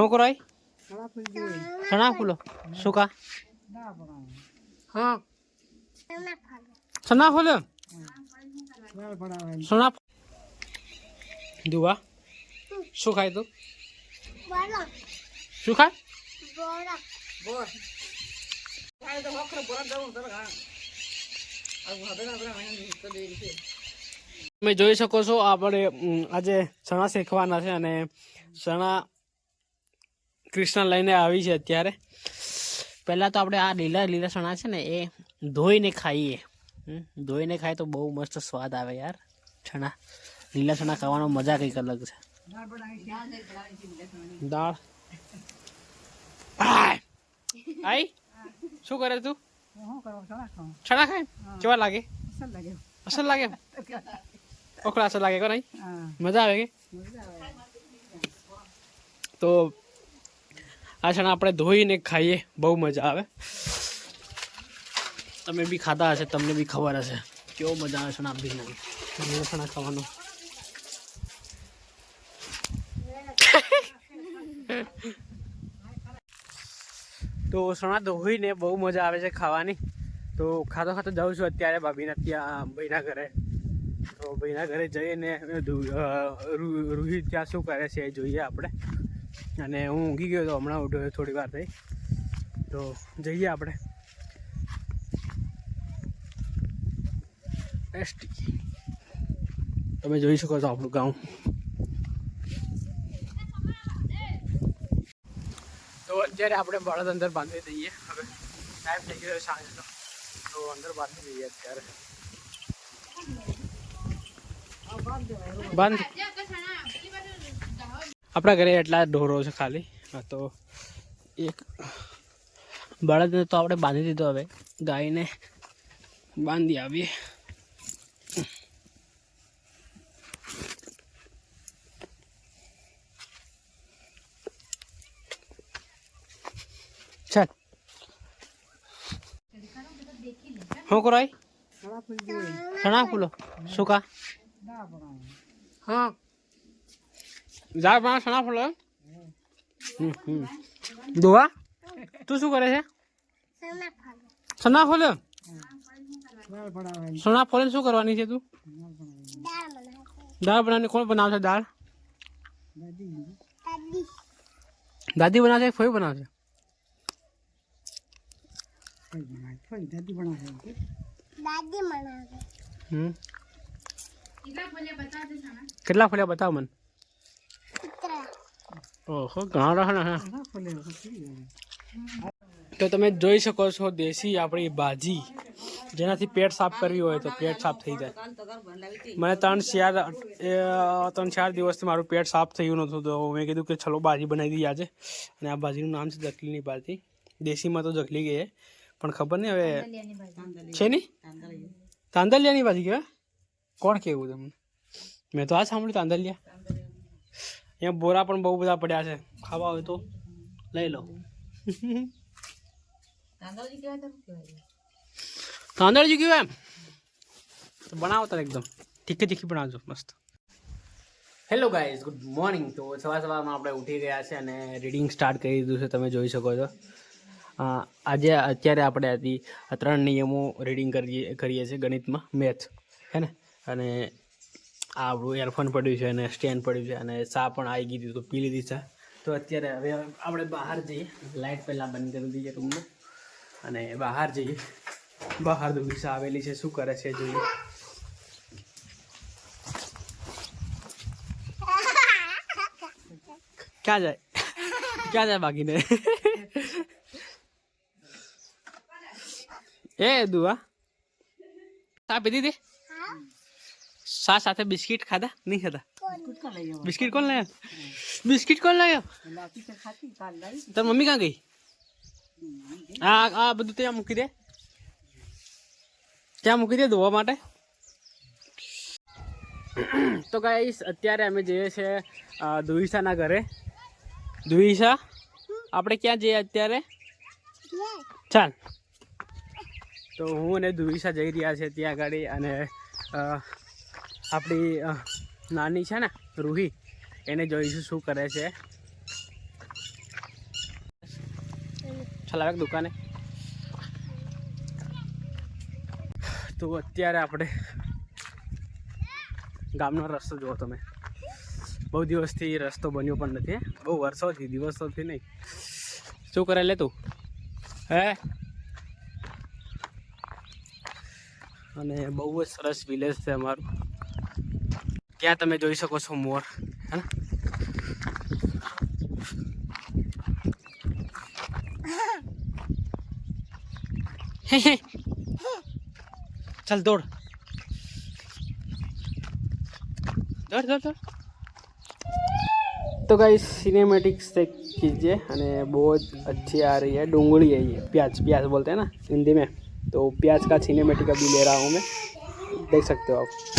શું કરાય સણા ફૂલો શું કા હા ચણા ફૂલો ચણા દુવા શું ખાય તું શું ખાય તમે જોઈ શકો છો આપણે આજે ચણા શેકવાના છે અને ચણા કૃષ્ણ લઈને આવી છે અત્યારે. પહેલાં તો આપણે આ લીલા લીલા ચણા છે ને એ ધોઈને ખાઈએ. ધોઈને ખાય તો બહુ મસ્ત સ્વાદ આવે યાર ચણા. લીલા ચણા ખાવાનો મજા કંઈક અલગ છે. દાળ! આઈ શું કરે તું? ચણા ખાય? કેવા લાગે? અસર લાગે ઓખલા અસર લાગે કો નહીં? મજા આવે કે? તો આ ચણા આપણે ધોઈને ખાઈએ. બહુ મજા આવે. તમે બી ખાધા હશે, તમને બી ખબર હશે. કેવો મજા આવે છે બી. નહીં ખાવાનું. તો સણા ધોઈને બહુ મજા આવે છે ખાવાની. તો ખાતો ખાતો જાઉં છું અત્યારે ભાભીના ત્યાં ભાઈના ઘરે. તો ભાઈના ઘરે જઈને રૂહી ત્યાં શું કરે છે એ જોઈએ આપણે. અને હું ઊંઘી ગયો તો હમણાં ઉઠ્યો થોડી વાર થઈ. તો જઈએ આપણે. ટેસ્ટી તમે જોઈ શકો છો આપણું ગામ તો અત્યારે આપણે બળદ અંદર બાંધી દઈએ. હવે ટાઈમ થઈ ગયો સાંજનો. તો અંદર બાંધી દઈએ અત્યારે. બંધ. આપણા ઘરે એટલા ઢોરો છે ખાલી. હા, તો એક બળદને તો આપણે બાંધી દીધો હવે. ગાયને બાંધી આવીએ. ચાલ. શું કરાય? ફૂલો? શું કા? હા. ઝાડ પણ ચણા ફૂલો એમ? હમ હમ દુવા તું શું કરે છે ચણા ફૂલો ચણા ફોલે શું કરવાની છે તું દાળ બનાવવાની કોણ બનાવશે દાળ દાદી બનાવશે કે ફોઈ બનાવશે હમ કેટલા ફોલ્યા બતાવ મને ઓહો ઘણા તો તમે જોઈ શકો છો દેશી આપણી ભાજી. જેનાથી પેટ સાફ કરવી હોય તો પેટ સાફ થઈ જાય. મને ત્રણ ચાર એ, ત્રણ ચાર દિવસથી મારું પેટ સાફ થયું નહોતું તો મેં કીધું કે ચલો ભાજી બનાવી દઈએ આજે. અને આ ભાજીનું નામ છે જખલીની ભાજી. દેશીમાં તો જકલી ગઈ પણ ખબર નહીં હવે છે નહીં? તાંદલિયાની ભાજી કહેવાય? કોણ કહેવું તમને? મેં તો આ સાંભળ્યું તાંદલિયા. અહીંયા બોરા પણ બહુ બધા પડ્યા છે. ખાવા હોય તો લઈ લો. તાંદળજી કહેવાય એમ? તો બનાવો તારે એકદમ. તીખી તીખી બનાવજો મસ્ત. હેલો ગાઈઝ ગુડ મોર્નિંગ તો સવાર સવારમાં આપણે ઉઠી ગયા છે અને રીડિંગ સ્ટાર્ટ કરી દીધું છે તમે જોઈ શકો છો. આજે અત્યારે આપણે હતી આ ત્રણ નિયમો રીડિંગ કરીએ કરીએ છીએ ગણિતમાં મેથ હે ને? અને આપણું એરફોન પડ્યું છે અને સ્ટેન્ડ પડ્યું છે અને ચા પણ આવી હતી, તો પી લીધી છે તો અત્યારે હવે આપણે બહાર જઈએ. લાઇટ પહેલાં બંધ કરી દઈએ રૂમનું અને બહાર જઈએ. બહાર દુવિશા આવેલી છે. શું કરે છે જોઈએ. ક્યાં જાય? ક્યાં જાય બાકીને એ દુઆ. ચા પીધી હતી? ચા સાથે બિસ્કિટ ખાધા નહીં ખાધા બિસ્કિટ કોણ લાવ્યા બિસ્કિટ કોણ લાવ્યો તાર મમ્મી ક્યાં ગઈ આ આ બધું ત્યાં મૂકી દે ત્યાં મૂકી દે ધોવા માટે તો ગાઈસ અત્યારે અમે જઈએ છીએ અ, ઘરે। દુવિશા આપણે ક્યાં જઈએ અત્યારે? ચાલ. તો હું અને દુવિશા જઈ રહ્યા છે ત્યાં આગળ અને આપણી નાની છે ને, રૂહી, એને જોઈશું શું કરે છે. ચલાવે દુકાને. તો અત્યારે આપણે ગામનો રસ્તો જુઓ તમે. બહુ દિવસથી રસ્તો બન્યો પણ નથી બહુ વર્ષોથી, દિવસોથી નહીં. શું કરે લે તું? હે? અને બહુ જ સરસ વિલેજ છે અમારું. ત્યાં તમે જોઈ શકો છો મોર હે ને? चल दौड़ दौड़ दौड़ दौड़ तो गाइस सिनेमेटिक्स देख कीजिए અને બહુ જ अच्छी आ रही है डूंगली है ये प्याज प्याज बोलते हैं ना हिंदी में तो प्याज का सिनेमेटिक अभी ले रहा हूँ मैं देख सकते हो आप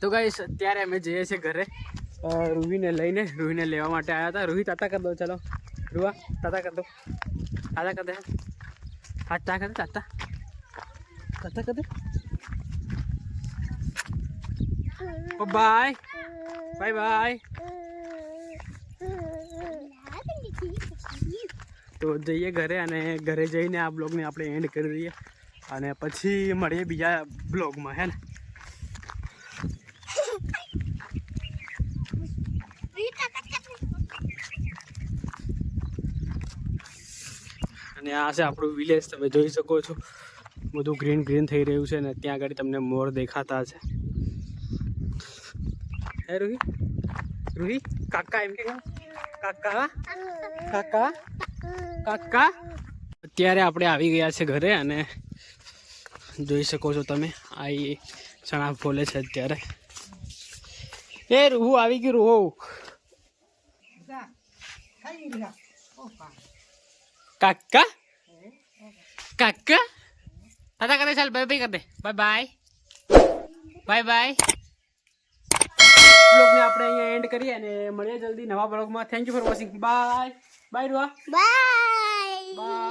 તો ગાઈસ અત્યારે અમે જઈએ છીએ ઘરે. રૂહીને લઈને, રૂહીને લેવા માટે આવ્યા હતા. રૂહી, તાતા કરી દો, ચલો. રૂહા, તાતા કરી દો. તાતા કરી દે. હાથ તા કરી તાતા. તાતા કરી દે. બાય બાય બાય તો જઈએ ઘરે અને ઘરે જઈને આ બ્લોગને આપણે એન્ડ કરી દઈએ. અને પછી મળીએ બીજા બ્લોગમાં હે ને? અને આ છે આપણું વિલેજ તમે જોઈ શકો છો. બધું ગ્રીન ગ્રીન થઈ રહ્યું છે ને ત્યાં આગળ તમને મોર દેખાતા છે. હે રૂહી? રૂહી? કાકા એમ કે કાકા? કાકા? કાકા? અત્યારે આપણે આવી ગયા છે ઘરે અને જોઈ શકો છો તમે આ ચણા ફોલે છે અત્યારે. એ રૂહુ આવી ગયું રૂહુ. કાકા? કાકા દાદા કરે ચાલ બાય બાય કર દે બાય બાય બાય બાય બ્લોગને આપણે અહીંયા એન્ડ કરીએ અને મળીએ જલ્દી નવા બ્લોગમાં thank you for watching bye bye રૂઆ bye by